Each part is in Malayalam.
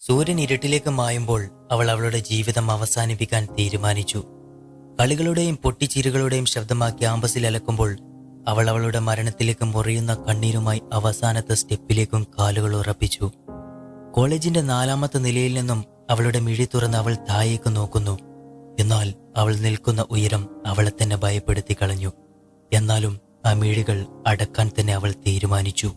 സൂര്യൻ ഇരുട്ടിലേക്ക് മായുമ്പോൾ അവൾ അവളുടെ ജീവിതം അവസാനിപ്പിക്കാൻ തീരുമാനിച്ചു. കളികളുടെയും പൊട്ടിച്ചിരുകളുടെയും ശബ്ദം ആ ക്യാമ്പസിൽ അലക്കുമ്പോൾ അവൾ അവളുടെ മരണത്തിലേക്ക് മുറിയുന്ന കണ്ണീരുമായി അവസാനത്തെ സ്റ്റെപ്പിലേക്കും കാലുകൾ ഉറപ്പിച്ചു. കോളേജിന്റെ നാലാമത്തെ നിലയിൽ നിന്നും അവളുടെ മിഴി തുറന്ന് അവൾ താഴേക്ക് നോക്കുന്നു. എന്നാൽ അവൾ നിൽക്കുന്ന ഉയരം അവളെ തന്നെ ഭയപ്പെടുത്തി കളഞ്ഞു. എന്നാലും ആ മിഴികൾ അടക്കാൻ തന്നെ അവൾ തീരുമാനിച്ചു.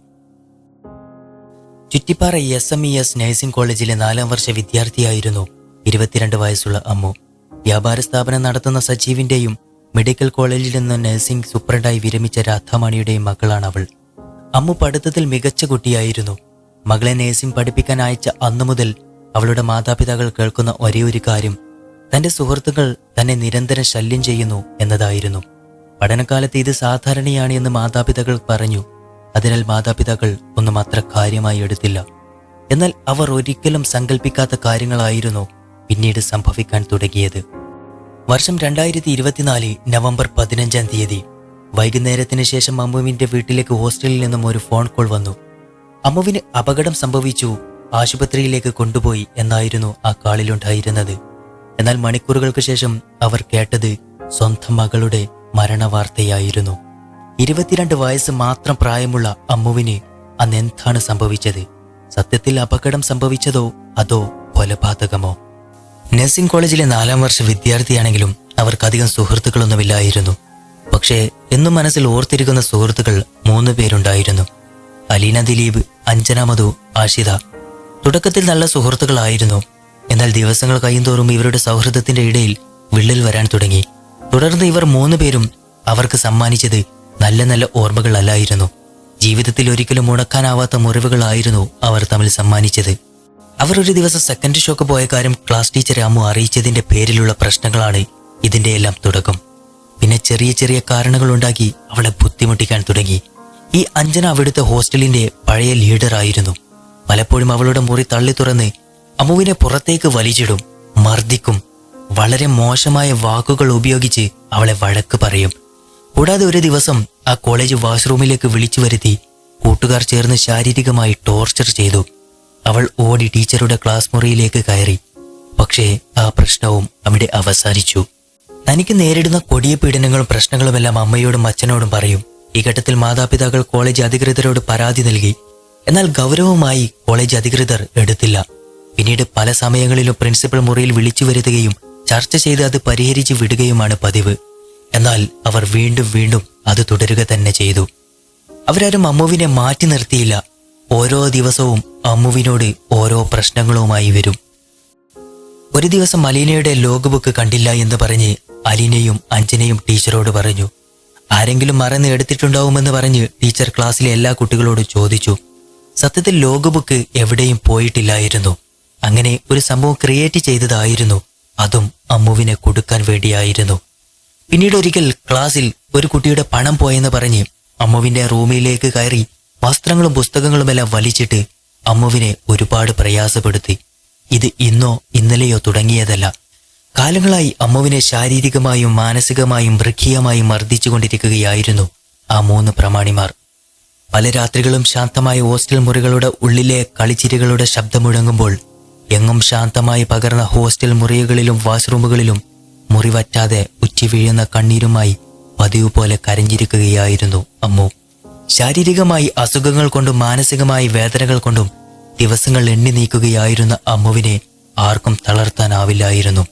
Chuttippara S M E S nursing കോളേജിലെ നാലാം വർഷ വിദ്യാർത്ഥിയായിരുന്നു ഇരുപത്തിരണ്ട് വയസ്സുള്ള അമ്മു. വ്യാപാര സ്ഥാപനം നടത്തുന്ന സജീവിന്റെയും മെഡിക്കൽ കോളേജിൽ നിന്ന് നഴ്സിംഗ് സൂപ്രണ്ടായി വിരമിച്ച രാധാമണിയുടെയും മകളാണ് അവൾ അമ്മു പഠിത്തത്തിൽ മികച്ച കുട്ടിയായിരുന്നു. മകളെ നഴ്സിംഗ് പഠിപ്പിക്കാൻ അയച്ച അന്നു മുതൽ അവളുടെ മാതാപിതാക്കൾ കേൾക്കുന്ന ഒരേ ഒരു കാര്യം തന്റെ സുഹൃത്തുക്കൾ തന്നെ നിരന്തരം ശല്യം ചെയ്യുന്നു എന്നതായിരുന്നു. പഠനകാലത്ത് ഇത് സാധാരണയാണ് എന്ന് മാതാപിതാക്കൾ പറഞ്ഞു. അതിനാൽ മാതാപിതാക്കൾ ഒന്നും അത്ര കാര്യമായി എടുത്തില്ല. എന്നാൽ അവർ ഒരിക്കലും സങ്കല്പിക്കാത്ത കാര്യങ്ങളായിരുന്നു പിന്നീട് സംഭവിക്കാൻ തുടങ്ങിയത്. വർഷം രണ്ടായിരത്തി ഇരുപത്തിനാല് നവംബർ പതിനഞ്ചാം തീയതി വൈകുന്നേരത്തിന് ശേഷം അമ്മുവിന്റെ വീട്ടിലേക്ക് ഹോസ്റ്റലിൽ നിന്നും ഒരു ഫോൺ കോൾ വന്നു. അമ്മുവിന് അപകടം സംഭവിച്ചു ആശുപത്രിയിലേക്ക് കൊണ്ടുപോയി എന്നായിരുന്നു ആ കാളിലുണ്ടായിരുന്നത്. എന്നാൽ മണിക്കൂറുകൾക്ക് ശേഷം അവർ കേട്ടത് സ്വന്തം മകളുടെ മരണവാർത്തയായിരുന്നു. ഇരുപത്തിരണ്ട് വയസ്സ് മാത്രം പ്രായമുള്ള അമ്മുവിന് അന്ന് എന്താണ് സംഭവിച്ചത്? സത്യത്തിൽ അപകടം സംഭവിച്ചതോ അതോ കൊലപാതകമോ? നഴ്സിംഗ് കോളേജിലെ നാലാം വർഷ വിദ്യാർത്ഥിയാണെങ്കിലും അവർക്കധികം സുഹൃത്തുക്കളൊന്നുമില്ലായിരുന്നു. പക്ഷേ എന്നും മനസ്സിൽ ഓർത്തിരിക്കുന്ന സുഹൃത്തുക്കൾ മൂന്ന് പേരുണ്ടായിരുന്നു. അലീന ദിലീപ് അഞ്ജന മധു ആഷിത. തുടക്കത്തിൽ നല്ല സുഹൃത്തുക്കളായിരുന്നു. എന്നാൽ ദിവസങ്ങൾ കഴിയുന്തോറും ഇവരുടെ സൗഹൃദത്തിന്റെ ഇടയിൽ വിള്ളൽ വരാൻ തുടങ്ങി. തുടർന്ന് ഇവർ മൂന്ന് പേരും അവർക്ക് സമ്മാനിച്ചത് നല്ല നല്ല ഓർമ്മകളല്ലായിരുന്നു. ജീവിതത്തിൽ ഒരിക്കലും ഉണക്കാനാവാത്ത മുറിവുകളായിരുന്നു അവർ തമ്മിൽ സമ്മാനിച്ചത്. അവർ ഒരു ദിവസം സെക്കൻഡ് ഷോക്ക് പോയ കാര്യം ക്ലാസ് ടീച്ചർ അമ്മു അറിയിച്ചതിന്റെ പേരിലുള്ള പ്രശ്നങ്ങളാണ് ഇതിന്റെ എല്ലാം തുടക്കം. പിന്നെ ചെറിയ ചെറിയ കാരണങ്ങൾ ഉണ്ടാക്കി അവളെ ബുദ്ധിമുട്ടിക്കാൻ തുടങ്ങി. ഈ അഞ്ജന അവിടുത്തെ ഹോസ്റ്റലിന്റെ പഴയ ലീഡർ ആയിരുന്നു. പലപ്പോഴും അവളുടെ മുറി തള്ളി തുറന്ന് അമ്മുവിനെ പുറത്തേക്ക് വലിച്ചിടും മർദ്ദിക്കും വളരെ മോശമായ വാക്കുകൾ ഉപയോഗിച്ച് അവളെ വഴക്ക് പറയും. കൂടാതെ ഒരു ദിവസം ആ കോളേജ് വാഷ്റൂമിലേക്ക് വിളിച്ചു വരുത്തി കൂട്ടുകാർ ചേർന്ന് ശാരീരികമായി ടോർച്ചർ ചെയ്തു. അവൾ ഓടി ടീച്ചറുടെ ക്ലാസ് മുറിയിലേക്ക് കയറി. പക്ഷേ ആ പ്രശ്നവും അവിടെ അവസാനിച്ചു. തനിക്ക് നേരിടുന്ന കൊടിയ പീഡനങ്ങളും പ്രശ്നങ്ങളുമെല്ലാം അമ്മയോടും അച്ഛനോടും പറയും. ഈ ഘട്ടത്തിൽ മാതാപിതാക്കൾ കോളേജ് അധികൃതരോട് പരാതി നൽകി. എന്നാൽ ഗൗരവമായി കോളേജ് അധികൃതർ എടുത്തില്ല. പിന്നീട് പല സമയങ്ങളിലും പ്രിൻസിപ്പൽ മുറിയിൽ വിളിച്ചു വരുത്തുകയും ചർച്ച ചെയ്ത് അത് പരിഹരിച്ച് വിടുകയുമാണ് പതിവ്. എന്നാൽ അവർ വീണ്ടും വീണ്ടും അത് തുടരുക തന്നെ ചെയ്തു. അവരാരും അമ്മുവിനെ മാറ്റി നിർത്തിയില്ല. ഓരോ ദിവസവും അമ്മുവിനോട് ഓരോ പ്രശ്നങ്ങളുമായി വരും. ഒരു ദിവസം അലീനയുടെ ലോഗ് ബുക്ക് കണ്ടില്ല എന്ന് പറഞ്ഞ് അലീനയും അഞ്ജനയും ടീച്ചറോട് പറഞ്ഞു ആരെങ്കിലും മറന്ന് എടുത്തിട്ടുണ്ടാവുമെന്ന് പറഞ്ഞ് ടീച്ചർ ക്ലാസ്സിലെ എല്ലാ കുട്ടികളോടും ചോദിച്ചു. സത്യത്തിൽ ലോഗ് ബുക്ക് എവിടെയും പോയിട്ടില്ലായിരുന്നു. അങ്ങനെ ഒരു സംഭവം ക്രിയേറ്റ് ചെയ്തതായിരുന്നു. അതും അമ്മുവിനെ കൊടുക്കാൻ വേണ്ടിയായിരുന്നു. പിന്നീട് ഒരിക്കൽ ക്ലാസ്സിൽ ഒരു കുട്ടിയുടെ പണം പോയെന്ന് പറഞ്ഞ് അമ്മുവിന്റെ റൂമിലേക്ക് കയറി വസ്ത്രങ്ങളും പുസ്തകങ്ങളുമെല്ലാം വലിച്ചിട്ട് അമ്മുവിനെ ഒരുപാട് പ്രയാസപ്പെടുത്തി. ഇത് ഇന്നോ ഇന്നലെയോ തുടങ്ങിയതല്ല. കാലങ്ങളായി അമ്മുവിനെ ശാരീരികമായും മാനസികമായും വൃക്കീയമായും മർദ്ദിച്ചുകൊണ്ടിരിക്കുകയായിരുന്നു ആ മൂന്ന് പ്രമാണിമാർ. പല രാത്രികളും ശാന്തമായ ഹോസ്റ്റൽ മുറികളുടെ ഉള്ളിലെ കളിച്ചിരികളുടെ ശബ്ദം മുഴങ്ങുമ്പോൾ എങ്ങും ശാന്തമായി പകർന്ന ഹോസ്റ്റൽ മുറികളിലും വാഷ്റൂമുകളിലും മുറിവറ്റാതെ ഉച്ചി വീഴുന്ന കണ്ണീരുമായി പതിവ് പോലെ കരഞ്ഞിരിക്കുകയായിരുന്നു അമ്മു. ശാരീരികമായി അസുഖങ്ങൾ കൊണ്ടും മാനസികമായി വേദനകൾ കൊണ്ടും ദിവസങ്ങൾ എണ്ണി നീക്കുകയായിരുന്ന അമ്മുവിനെ ആർക്കും തളർത്താനാവില്ലായിരുന്നു.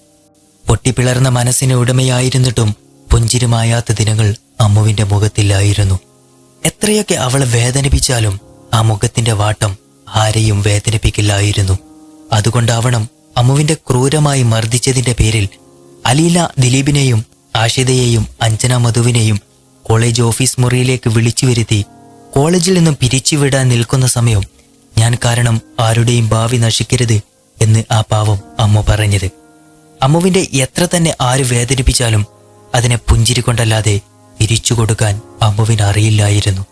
പൊട്ടിപ്പിളർന്ന മനസ്സിന് ഉടമയായിരുന്നിട്ടും പുഞ്ചിരുമായാത്ത ദിനങ്ങൾ അമ്മുവിന്റെ മുഖത്തില്ലായിരുന്നു. എത്രയൊക്കെ അവളെ വേദനിപ്പിച്ചാലും ആ മുഖത്തിന്റെ വാട്ടം ആരെയും വേദനിപ്പിക്കില്ലായിരുന്നു. അതുകൊണ്ടാവണം അമ്മുവിന്റെ ക്രൂരമായി മർദ്ദിച്ചതിന്റെ പേരിൽ അലീല ദിലീപിനെയും ആഷിതയെയും അഞ്ജന മധുവിനെയും കോളേജ് ഓഫീസ് മുറിയിലേക്ക് വിളിച്ചു വരുത്തി കോളേജിൽ നിന്നും പിരിച്ചുവിടാൻ നിൽക്കുന്ന സമയം ഞാൻ കാരണം ആരുടെയും ഭാവി നശിക്കരുത് എന്ന് ആ പാവം അമ്മ പറഞ്ഞത്. അമ്മുവിന്റെ എത്ര തന്നെ ആര് വേദനിപ്പിച്ചാലും അതിനെ പുഞ്ചിരി കൊണ്ടല്ലാതെ തിരിച്ചു കൊടുക്കാൻ അമ്മുവിന് അറിയില്ലായിരുന്നു.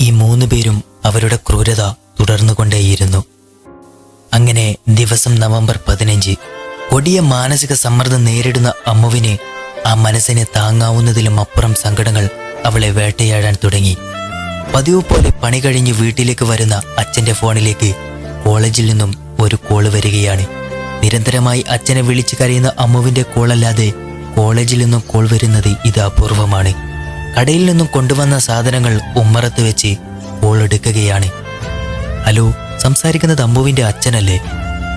ഈ മൂന്ന് പേരും അവരുടെ ക്രൂരത തുടർന്നുകൊണ്ടേയിരുന്നു. അങ്ങനെ ദിവസം നവംബർ പതിനഞ്ച് കൊടിയ മാനസിക സമ്മർദ്ദം നേരിടുന്ന അമ്മുവിനെ ആ മനസ്സിനെ താങ്ങാവുന്നതിലും അപ്പുറം സങ്കടങ്ങൾ അവളെ വേട്ടയാടാൻ തുടങ്ങി. പതിവ് പോലെ പണി കഴിഞ്ഞ് വീട്ടിലേക്ക് വരുന്ന അച്ഛന്റെ ഫോണിലേക്ക് കോളേജിൽ നിന്നും ഒരു കോൾ വരികയാണ്. നിരന്തരമായി അച്ഛനെ വിളിച്ചു കരയുന്ന അമ്മുവിന്റെ കോളല്ലാതെ കോളേജിൽ നിന്നും കോൾ വരുന്നത് ഇത് അപൂർവമാണ്. കടയിൽ നിന്നും കൊണ്ടുവന്ന സാധനങ്ങൾ ഉമ്മറത്ത് വെച്ച് കോൾ എടുക്കുകയാണ്. ഹലോ സംസാരിക്കുന്നത് അമ്മുവിന്റെ അച്ഛനല്ലേ?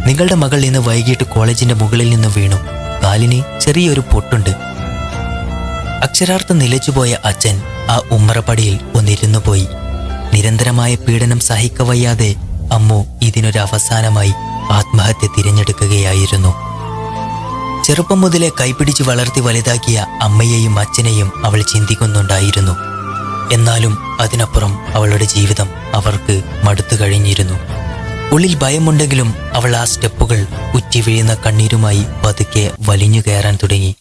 നിങ്ങളുടെ മകൾ ഇന്ന് വൈകിട്ട് കോളേജിന്റെ മുകളിൽ നിന്ന് വീണു. കാലിന് ചെറിയൊരു പൊട്ടുണ്ട്. അക്ഷരാർത്ഥം നിലച്ചുപോയ അച്ഛൻ ആ ഉമ്മറപ്പടിയിൽ ഒന്നിരുന്നു പോയി. നിരന്തരമായ പീഡനം സഹിക്കവയ്യാതെ അമ്മു ഇതിനൊരു അവസാനമായി ആത്മഹത്യ തിരഞ്ഞെടുക്കുകയായിരുന്നു. ചെറുപ്പം മുതലേ കൈപിടിച്ച് വളർത്തി വലുതാക്കിയ അമ്മയെയും അച്ഛനെയും അവൾ ചിന്തിക്കുന്നുണ്ടായിരുന്നു. എന്നാലും അതിനപ്പുറം അവളുടെ ജീവിതം അവർക്ക് മടുത്തു കഴിഞ്ഞിരുന്നു. ഉള്ളിൽ ഭയമുണ്ടെങ്കിലും അവൾ ആ സ്റ്റെപ്പുകൾ ഉറ്റി വീഴുന്ന കണ്ണീരുമായി പതുക്കെ വലിഞ്ഞു കയറാൻ തുടങ്ങി.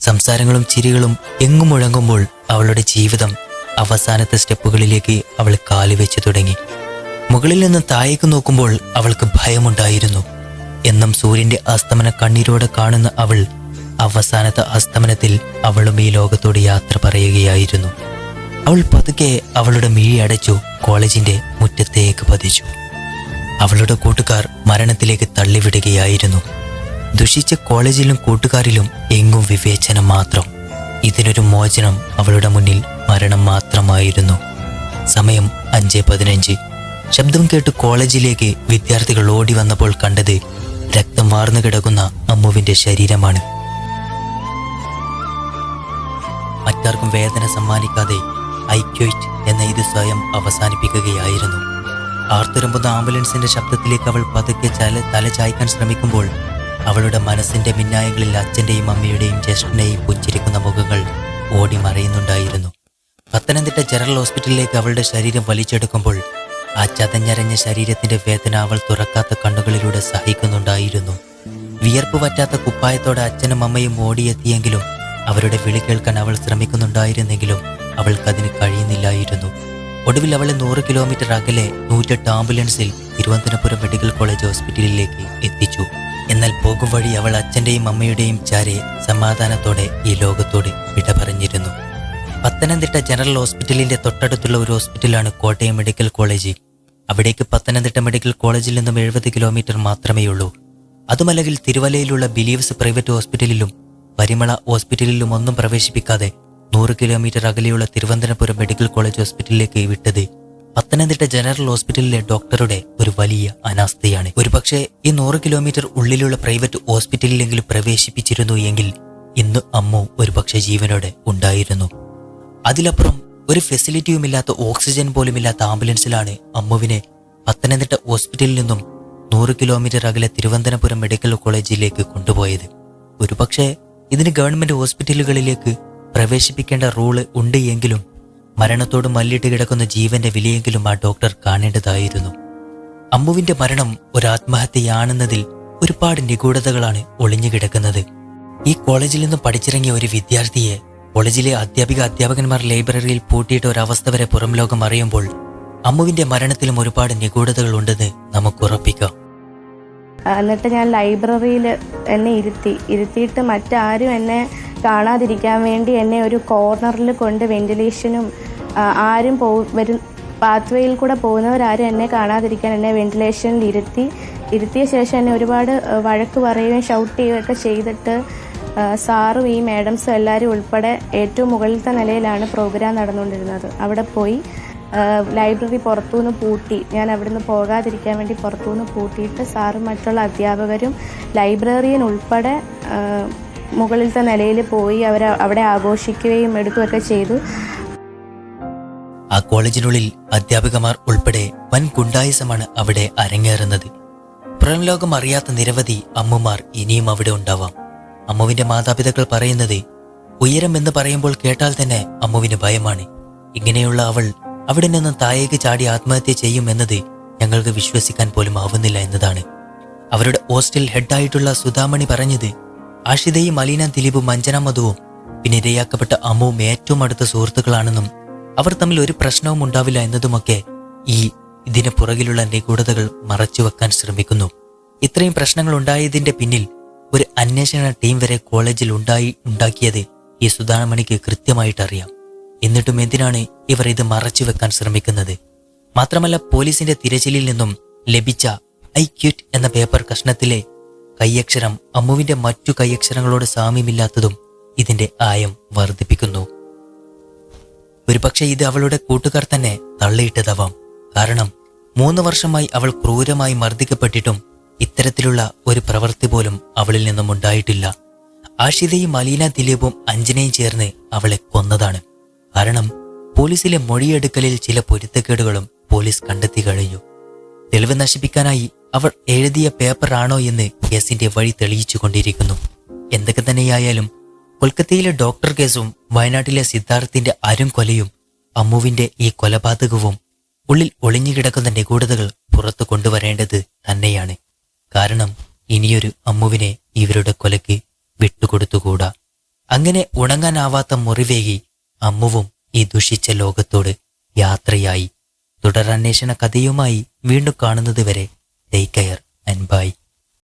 സംസാരങ്ങളും ചിരികളും എങ്ങും മുഴങ്ങുമ്പോൾ അവളുടെ ജീവിതം അവസാനത്തെ സ്റ്റെപ്പുകളിലേക്ക് അവൾ കാലുവെച്ചു തുടങ്ങി. മുകളിൽ നിന്ന് താഴേക്ക് നോക്കുമ്പോൾ അവൾക്ക് ഭയമുണ്ടായിരുന്നു. എന്നും സൂര്യന്റെ അസ്തമന കണ്ണീരോടെ കാണുന്ന അവൾ അവസാനത്തെ അസ്തമനത്തിൽ അവളും ഈ ലോകത്തോട് യാത്ര പറയുകയായിരുന്നു. അവൾ പതുക്കെ അവളുടെ മിഴി അടച്ചു കോളേജിന്റെ മുറ്റത്തേക്ക് പതിച്ചു. അവളുടെ കൂട്ടുകാർ മരണത്തിലേക്ക് തള്ളിവിടുകയായിരുന്നു. ദുഷിച്ച കോളേജിലും കൂട്ടുകാരിലും എങ്ങും വിവേചനം മാത്രം. ഇതിനൊരു മോചനം അവളുടെ മുന്നിൽ മരണം മാത്രമായിരുന്നു. സമയം അഞ്ച് പതിനഞ്ച്. ശബ്ദം കേട്ട് കോളേജിലേക്ക് വിദ്യാർത്ഥികൾ ഓടി വന്നപ്പോൾ കണ്ടത് രക്തം വാർന്നു കിടക്കുന്ന അമ്മുവിന്റെ ശരീരമാണ്. മറ്റാർക്കും വേദന സമ്മാനിക്കാതെ ഐക്യോയിറ്റ് എന്ന ഇത് സ്വയം അവസാനിപ്പിക്കുകയായിരുന്നു. ആർത്തുരമ്പുന്ന ആംബുലൻസിന്റെ ശബ്ദത്തിലേക്ക് അവൾ പതുക്കെ ചല തല ചായ്ക്കാൻ ശ്രമിക്കുമ്പോൾ അവളുടെ മനസ്സിന്റെ മിന്നായങ്ങളിൽ അച്ഛന്റെയും അമ്മയുടെയും ജ്യേഷ്ഠനെയും പുഞ്ചിരിക്കുന്ന മുഖങ്ങൾ ഓടി മറയുന്നുണ്ടായിരുന്നു. പത്തനംതിട്ട ജനറൽ ഹോസ്പിറ്റലിലേക്ക് അവളുടെ ശരീരം വലിച്ചെടുക്കുമ്പോൾ ആ ചതഞ്ഞരഞ്ഞ ശരീരത്തിന്റെ വേദന അവൾ തുറക്കാത്ത കണ്ണുകളിലൂടെ സഹിക്കുന്നുണ്ടായിരുന്നു. വിയർപ്പ് പറ്റാത്ത കുപ്പായത്തോടെ അച്ഛനും അമ്മയും ഓടിയെത്തിയെങ്കിലും അവരുടെ വിളി കേൾക്കാൻ അവൾ ശ്രമിക്കുന്നുണ്ടായിരുന്നെങ്കിലും അവൾക്കതിന് കഴിയുന്നില്ലായിരുന്നു. ഒടുവിൽ അവളെ നൂറ് കിലോമീറ്റർ അകലെ നൂറ്റെട്ട് ആംബുലൻസിൽ തിരുവനന്തപുരം മെഡിക്കൽ കോളേജ് ഹോസ്പിറ്റലിലേക്ക് എത്തിച്ചു. എന്നാൽ പോകും വഴി അവൾ അച്ഛന്റെയും അമ്മയുടെയും ചാരെ സമാധാനത്തോടെ ഈ ലോകത്തോട് വിട പറഞ്ഞിരുന്നു പത്തനംതിട്ട ജനറൽ ഹോസ്പിറ്റലിന്റെ തൊട്ടടുത്തുള്ള ഒരു ഹോസ്പിറ്റലാണ് കോട്ടയം മെഡിക്കൽ കോളേജ്. അവിടേക്ക് പത്തനംതിട്ട മെഡിക്കൽ കോളേജിൽ നിന്നും എഴുപത് കിലോമീറ്റർ മാത്രമേ ഉള്ളൂ. അതുമല്ലെങ്കിൽ തിരുവല്ലയിലുള്ള ബിലീവ്സ് പ്രൈവറ്റ് ഹോസ്പിറ്റലിലും പരിമള ഹോസ്പിറ്റലിലും ഒന്നും പ്രവേശിപ്പിക്കാതെ നൂറ് കിലോമീറ്റർ അകലെയുള്ള തിരുവനന്തപുരം മെഡിക്കൽ കോളേജ് ഹോസ്പിറ്റലിലേക്ക് വിട്ടത് പത്തനംതിട്ട ജനറൽ ഹോസ്പിറ്റലിലെ ഡോക്ടറുടെ ഒരു വലിയ അനാസ്ഥയാണ്. ഒരുപക്ഷെ ഈ നൂറ് കിലോമീറ്റർ ഉള്ളിലുള്ള പ്രൈവറ്റ് ഹോസ്പിറ്റലിലെങ്കിലും പ്രവേശിപ്പിച്ചിരുന്നു എങ്കിൽ ഇന്ന് അമ്മു ഒരുപക്ഷെ ജീവനോടെ ഉണ്ടായിരുന്നു. അതിലപ്പുറം ഒരു ഫെസിലിറ്റിയുമില്ലാത്ത ഓക്സിജൻ പോലും ഇല്ലാത്ത ആംബുലൻസിലാണ് അമ്മുവിനെ പത്തനംതിട്ട ഹോസ്പിറ്റലിൽ നിന്നും നൂറ് കിലോമീറ്റർ അകലെ തിരുവനന്തപുരം മെഡിക്കൽ കോളേജിലേക്ക് കൊണ്ടുപോയത്. ഒരുപക്ഷെ ഇതിന് ഗവൺമെന്റ് ഹോസ്പിറ്റലുകളിലേക്ക് പ്രവേശിപ്പിക്കേണ്ട റൂൾ ഉണ്ട് എങ്കിലും മരണത്തോട് മല്ലിട്ട് കിടക്കുന്ന ജീവന്റെ വിലയെങ്കിലും ആ ഡോക്ടർ കാണേണ്ടതായിരുന്നു. അമ്മുവിന്റെ മരണം ഒരു ആത്മഹത്യയാണെന്നതിൽ ഒരുപാട് നിഗൂഢതകളാണ് ഒളിഞ്ഞുകിടക്കുന്നത് ഈ കോളേജിൽ നിന്ന് പഠിച്ചിറങ്ങിയ ഒരു വിദ്യാർത്ഥിയെ കോളേജിലെ അധ്യാപിക അധ്യാപകന്മാർ ലൈബ്രറിയിൽ പൂട്ടിയിട്ട ഒരവസ്ഥ വരെ പുറം ലോകം അറിയുമ്പോൾ അമ്മുവിന്റെ മരണത്തിലും ഒരുപാട് നിഗൂഢതകൾ ഉണ്ടെന്ന് നമുക്ക് ഉറപ്പിക്കാം. എന്നിട്ട് ഞാൻ ലൈബ്രറിയിൽ എന്നെ ഇരുത്തി ഇരുത്തിയിട്ട് മറ്റാരും എന്നെ കാണാതിരിക്കാൻ വേണ്ടി എന്നെ ഒരു കോർണറിൽ കൊണ്ട് വെന്റിലേഷനും ആരും പോ വരും പാത്വേയിൽ കൂടെ പോകുന്നവരാരും എന്നെ കാണാതിരിക്കാൻ എന്നെ വെന്റിലേഷനിൽ ഇരുത്തി ഇരുത്തിയ ശേഷം എന്നെ ഒരുപാട് വഴക്ക് പറയുകയും ഷൗട്ട് ചെയ്യുകയൊക്കെ ചെയ്തിട്ട് സാറും ഈ മാഡംസും എല്ലാവരും ഉൾപ്പെടെ ഏറ്റവും മുകളിലത്തെ നിലയിലാണ് പ്രോഗ്രാം നടന്നുകൊണ്ടിരുന്നത്. അവിടെ പോയി ലൈബ്രറി പുറത്തുനിന്ന് പൂട്ടി. ഞാൻ അവിടുന്ന് പോകാതിരിക്കാൻ വേണ്ടി പുറത്തുനിന്ന് പൂട്ടിയിട്ട് സാറും മറ്റുള്ള അധ്യാപകരും ലൈബ്രറിയൻ ഉൾപ്പെടെ മുകളിലത്തെ നിലയിൽ പോയി അവർ അവിടെ ആഘോഷിക്കുകയും എടുക്കുകയൊക്കെ ചെയ്തു. ആ കോളേജിനുള്ളിൽ അധ്യാപികമാർ ഉൾപ്പെടെ വൻ ഗുണ്ടായുസമാണ് അവിടെ അരങ്ങേറുന്നത്. പുറം ലോകം അറിയാത്ത നിരവധി അമ്മമാർ ഇനിയും അവിടെ ഉണ്ടാവാം. അമ്മുവിന്റെ മാതാപിതാക്കൾ പറയുന്നത് ഉയരം എന്ന് പറയുമ്പോൾ കേട്ടാൽ തന്നെ അമ്മുവിന് ഭയമാണ്. ഇങ്ങനെയുള്ള അവൾ അവിടെ നിന്നും താഴേക്ക് ചാടി ആത്മഹത്യ ചെയ്യും എന്നത് ഞങ്ങൾക്ക് വിശ്വസിക്കാൻ പോലും ആവുന്നില്ല എന്നതാണ്. അവരുടെ ഹോസ്റ്റൽ ഹെഡായിട്ടുള്ള സുധാമണി പറഞ്ഞത് ആഷിതയും അലീന ദിലീപും അഞ്ജന മധുവും പിന്നെ ഇരയാക്കപ്പെട്ട അമ്മുവും ഏറ്റവും അടുത്ത സുഹൃത്തുക്കളാണെന്നും അവർ തമ്മിൽ ഒരു പ്രശ്നവും ഉണ്ടാവില്ല എന്നതുമൊക്കെ ഈ ഇതിന് പുറകിലുള്ള നിഗൂഢതകൾ മറച്ചുവെക്കാൻ ശ്രമിക്കുന്നു. ഇത്രയും പ്രശ്നങ്ങൾ ഉണ്ടായതിന്റെ പിന്നിൽ ഒരു അന്വേഷണ ടീം വരെ കോളേജിൽ ഉണ്ടായി ഉണ്ടാക്കിയത് ഈ സുധാമണിക്ക് കൃത്യമായിട്ട് അറിയാം എന്നിട്ടും എന്തിനാണ് ഇവർ ഇത് മറച്ചു വെക്കാൻ ശ്രമിക്കുന്നത്? മാത്രമല്ല പോലീസിന്റെ തിരച്ചിലിൽ നിന്നും ലഭിച്ച ഐ ക്യൂറ്റ് എന്ന പേപ്പർ കഷ്ണത്തിലെ കൈയക്ഷരം അമ്മുവിന്റെ മറ്റു കൈയക്ഷരങ്ങളോട് സാമ്യമില്ലാത്തതും ഇതിന്റെ ആയം വർദ്ധിപ്പിക്കുന്നു. ഒരുപക്ഷെ ഇത് അവളുടെ കൂട്ടുകാർ തന്നെ തള്ളിയിട്ടതാവാം. കാരണം മൂന്ന് വർഷമായി അവൾ ക്രൂരമായി മർദ്ദിക്കപ്പെട്ടിട്ടും ഇത്തരത്തിലുള്ള ഒരു പ്രവൃത്തി പോലും അവളിൽ നിന്നും ഉണ്ടായിട്ടില്ല. ആഷിതയും അലീന ദിലീപും അഞ്ജനയും ചേർന്ന് അവളെ കൊന്നതാണ്. കാരണം പോലീസിലെ മൊഴിയെടുക്കലിൽ ചില പൊരുത്തക്കേടുകളും പോലീസ് കണ്ടെത്തി കഴിഞ്ഞു. തെളിവ് നശിപ്പിക്കാനായി അവർ എഴുതിയ പേപ്പറാണോ എന്ന് കേസിന്റെ വഴി തെളിയിച്ചു കൊണ്ടിരിക്കുന്നു. എന്തൊക്കെ തന്നെയായാലും കൊൽക്കത്തയിലെ ഡോക്ടർ കേസും വയനാട്ടിലെ സിദ്ധാർത്ഥിന്റെ അരും കൊലയും അമ്മുവിന്റെ ഈ കൊലപാതകവും ഉള്ളിൽ ഒളിഞ്ഞുകിടക്കുന്ന നിഗൂഢതകൾ പുറത്തു കൊണ്ടുവരേണ്ടത് തന്നെയാണ്. കാരണം ഇനിയൊരു അമ്മുവിനെ ഇവരുടെ കൊലയ്ക്ക് വിട്ടുകൊടുത്തുകൂടാ. അങ്ങനെ ഉണങ്ങാനാവാത്ത മുറിവേകി അമ്മുവും ഈ ദുഷിച്ച ലോകത്തോട് യാത്രയായി. തുടരന്വേഷണ കഥയുമായി വീണ്ടും കാണുന്നതുവരെ ടേക്ക് കെയർ ആൻഡ് ബൈ